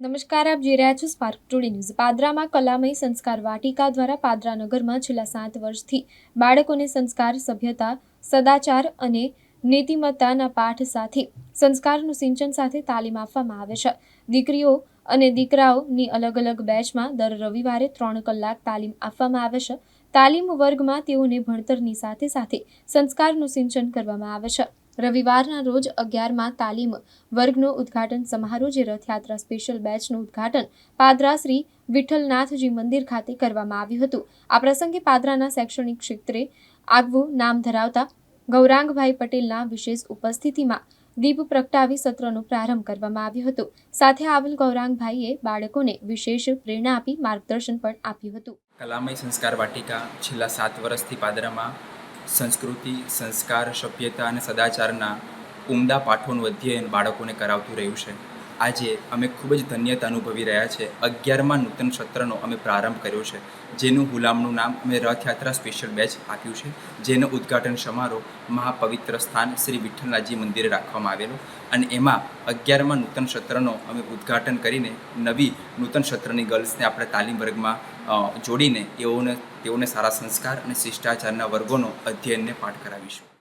નમસ્કાર, આપ જોઈ રહ્યા છો સ્પાર્ક ટુડે ન્યૂઝ પાદરામાં કલામય સંસ્કાર વાટિકા દ્વારા પાદરા નગરમાં છેલ્લા સાત વર્ષથી બાળકોને સંસ્કાર, સભ્યતા, સદાચાર અને નીતિમત્તાના પાઠ સાથે સંસ્કારનું સિંચન સાથે તાલીમ આપવામાં આવે છે. દીકરીઓ અને દીકરાઓની અલગ અલગ બેચમાં દર રવિવારે ત્રણ કલાક તાલીમ આપવામાં આવે છે. તાલીમ વર્ગમાં તેઓને ભણતરની સાથે સાથે સંસ્કારનું સિંચન કરવામાં આવે છે. રવિવારના રોજ અગિયારમાં તાલીમ વર્ગનો ઉદ્ઘાટન સમારોહ, જે રથયાત્રા સ્પેશિયલ બેચનું ઉદ્ઘાટન પાદરા શ્રી વિઠ્ઠલનાથજી મંદિર ખાતે કરવામાં આવ્યું હતું. આ પ્રસંગે પાદરાના શૈક્ષણિક ક્ષેત્રે આગવું નામ ધરાવતા ગૌરાંગભાઈ પટેલના વિશેષ ઉપસ્થિતિમાં દીપ પ્રગટાવી સત્રનો પ્રારંભ કરવામાં આવ્યો હતો. સાથે આવેલ ગૌરાંગભાઈએ બાળકોને વિશેષ પ્રેરણા આપી માર્ગદર્શન પણ આપ્યું હતું. કલામય સંસ્કાર વાટિકા છેલ્લા સાત વર્ષથી પાદરામાં સંસ્કૃતિ સંસ્કાર સભ્યતા અને સદાચારના ઉમદા પાઠોનું અધ્યયન બાળકોને કરાવતું રહ્યું છે. આજે અમે ખૂબ જ ધન્યતા અનુભવી રહ્યા છે. અગિયારમાં નૂતન સત્રનો અમે પ્રારંભ કર્યો છે, જેનું ગુલામનું નામ અમે રથયાત્રા સ્પેશિયલ બેચ આપ્યું છે, જેનો ઉદ્ઘાટન સમારોહ મહાપવિત્ર સ્થાન શ્રી વિઠ્ઠલનાથજી મંદિરે રાખવામાં આવેલો અને એમાં અગિયારમાં નૂતન સત્રનો અમે ઉદ્ઘાટન કરીને નવી નૂતન સત્રની ગર્લ્સને આપણે તાલીમ વર્ગમાં જોડીને તેઓને તેઓને સારા સંસ્કાર અને શિષ્ટાચારના વર્ગોનો અધ્યયનને પાઠ કરાવીશું.